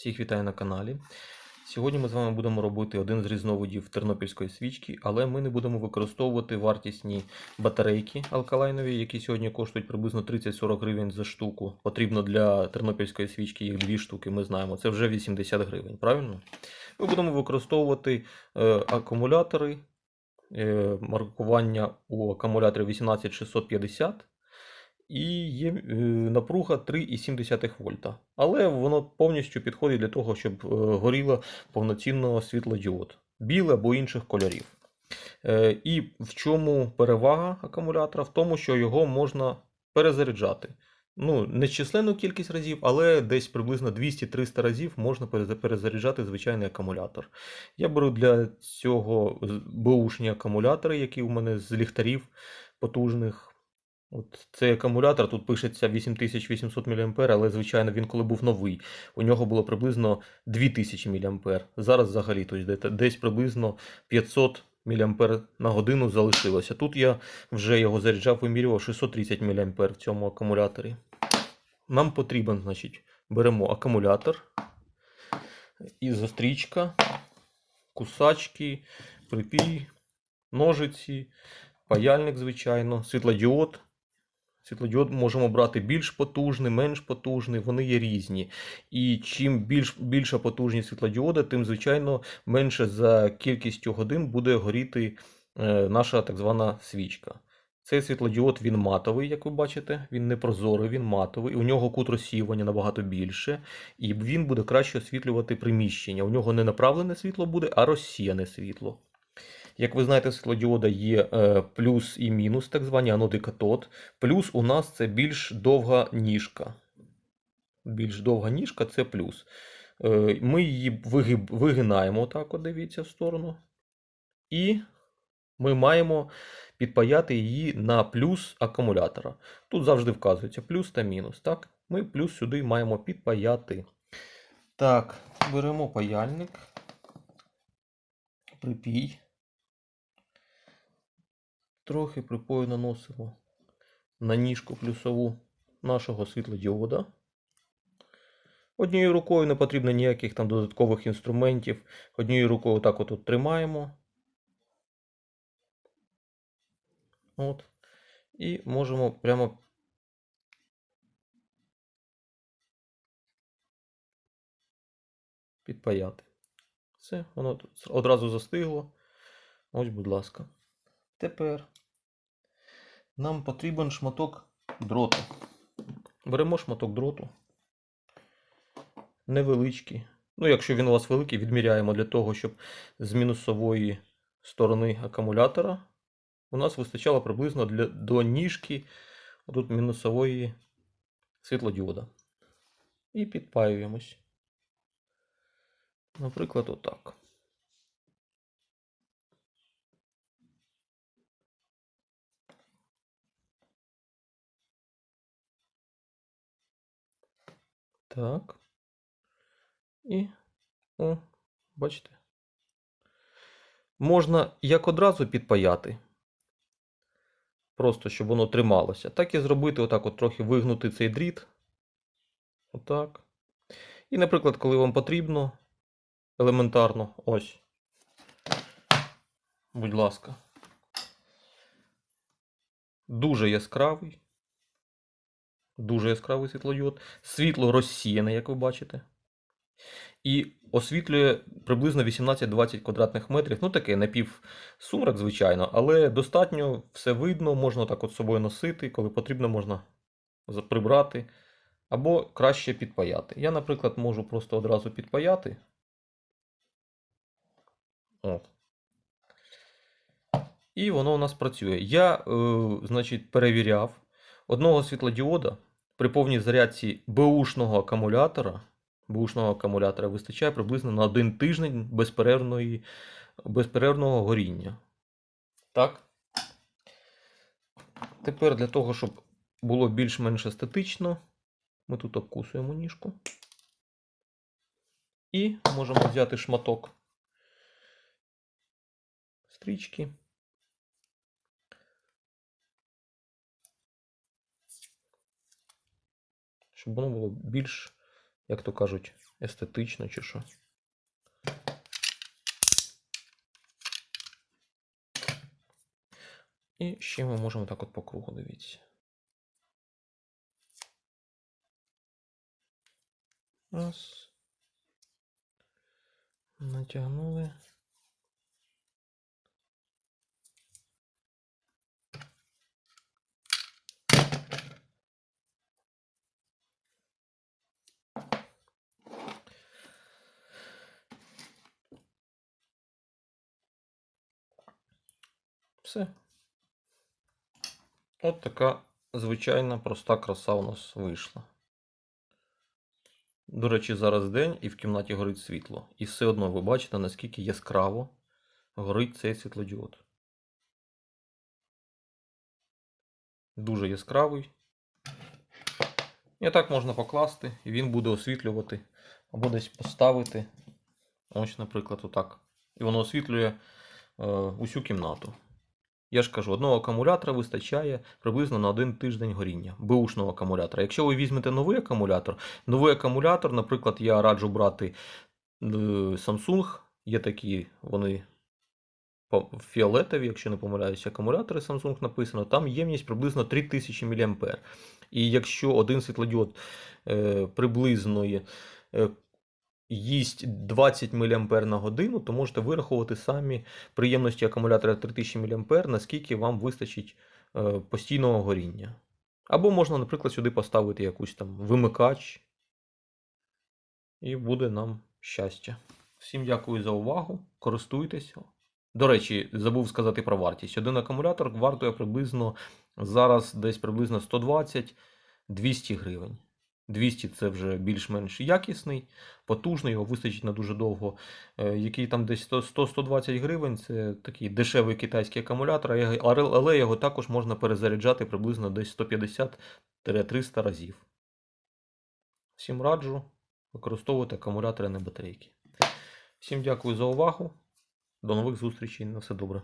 Всіх вітаю на каналі. Сьогодні ми з вами будемо робити один з різновидів тернопільської свічки, але ми не будемо використовувати вартісні батарейки алкалайнові, які сьогодні коштують приблизно 30-40 гривень за штуку. Потрібно для тернопільської свічки їх дві штуки, ми знаємо. Це вже 80 гривень, правильно? Ми будемо використовувати е, акумулятори. Е, маркування у акумуляторі 18650 і є е, напруга 3,7 вольта. Але воно повністю підходить для того, щоб е, горіло повноцінно світлодіод, біле або інших кольорів. Е, І в чому перевага акумулятора? В тому, що його можна перезаряджати. Ну, не численну кількість разів, але десь приблизно 200-300 разів можна перезаряджати звичайний акумулятор. Я беру для цього беушні акумулятори, які у мене з ліхтарів потужних. От цей акумулятор тут пишеться 8800 мА, але звичайно він коли був новий. У нього було приблизно 2000 мА. Зараз взагалі тобто, десь- приблизно 500 мА на годину залишилося. Тут я вже його заряджав, вимірював 630 мА в цьому акумуляторі. Нам потрібен, значить, беремо акумулятор, і ізострічка, кусачки, припій, ножиці, паяльник, звичайно, світлодіод. Світлодіод можемо брати більш потужний, менш потужний, вони є різні. І чим більш, більша потужність світлодіода, тим, звичайно, менше за кількістю годин буде горіти е, наша так звана свічка. Цей світлодіод він матовий, як ви бачите, він не прозорий, він матовий. У нього кут розсіювання набагато більше, і він буде краще освітлювати приміщення. У нього не направлене світло буде, а розсіяне світло. Як ви знаєте, світлодіода є е, плюс і мінус, так звані анод і катод. Плюс у нас це більш довга ніжка. Більш довга ніжка це плюс. Е, Ми її вигинаємо отак, от дивіться в сторону. І ми маємо підпаяти її на плюс акумулятора. Тут завжди вказується плюс та мінус. Так? Ми плюс сюди маємо підпаяти. Так, беремо паяльник. Припій. Трохи припою наносимо на ніжку плюсову нашого світлодіода. Однією рукою не потрібно ніяких там додаткових інструментів. Однією рукою отак от, от тримаємо. От. І можемо прямо підпаяти. Все, воно одразу застигло. Ось, будь ласка. Тепер нам потрібен шматок дроту. Беремо шматок дроту. Невеличкий. Ну, якщо він у вас великий, відміряємо для того, щоб з мінусової сторони акумулятора у нас вистачало приблизно для, до ніжки тут мінусової світлодіода. І підпаюємось. Наприклад, отак. Так. І, о, бачите. Можна як одразу підпаяти. Просто щоб воно трималося. Так і зробити, отак от трохи вигнути цей дріт. Отак. І, наприклад, коли вам потрібно, елементарно, ось. Будь ласка. Дуже яскравий. Дуже яскравий світлодіод. Світло розсіяне, як ви бачите. І освітлює приблизно 18-20 квадратних метрів. Ну, таке напівсумрак, звичайно, але достатньо все видно, можна так от собою носити, коли потрібно, можна прибрати. Або краще підпаяти. Я, наприклад, можу просто одразу підпаяти. От. І воно у нас працює. Я, е, значить, перевіряв одного світлодіода при повній зарядці беушного акумулятора. Беушного акумулятора вистачає приблизно на один тиждень безперервної, безперервного горіння. Так. Тепер для того, щоб було більш-менш естетично, ми тут обкусуємо ніжку. І можемо взяти шматок стрічки. Щоб воно було більш як то кажуть, естетично чи що. І ще ми можемо так от по кругу дивіться. Раз. Натягнули. Все. От така звичайна проста краса у нас вийшла. До речі, зараз день і в кімнаті горить світло. І все одно ви бачите, наскільки яскраво горить цей світлодіод. Дуже яскравий. І так можна покласти, і він буде освітлювати або десь поставити. Ось, наприклад, отак. І воно освітлює е, усю кімнату. Я ж кажу, одного акумулятора вистачає приблизно на один тиждень горіння беушного акумулятора. Якщо ви візьмете новий акумулятор, новий акумулятор, наприклад, я раджу брати е, Samsung, є такі, вони фіолетові, якщо не помиляюся, акумулятори Samsung написано, там ємність приблизно 3000 мА. І якщо один світлодіод е, приблизно е, їсть 20 мА на годину, то можете вирахувати самі приємності акумулятора 3000 мА, наскільки вам вистачить е, постійного горіння. Або можна, наприклад, сюди поставити якусь там вимикач, і буде нам щастя. Всім дякую за увагу. Користуйтесь. До речі, забув сказати про вартість. Один акумулятор вартує приблизно зараз десь приблизно 120-200 гривень. 200 це вже більш-менш якісний, потужний, його вистачить на дуже довго. Е, Який там десь 100-120 гривень, це такий дешевий китайський акумулятор, але його також можна перезаряджати приблизно десь 150-300 разів. Всім раджу використовувати акумулятори, а не батарейки. Всім дякую за увагу. До нових зустрічей. На все добре.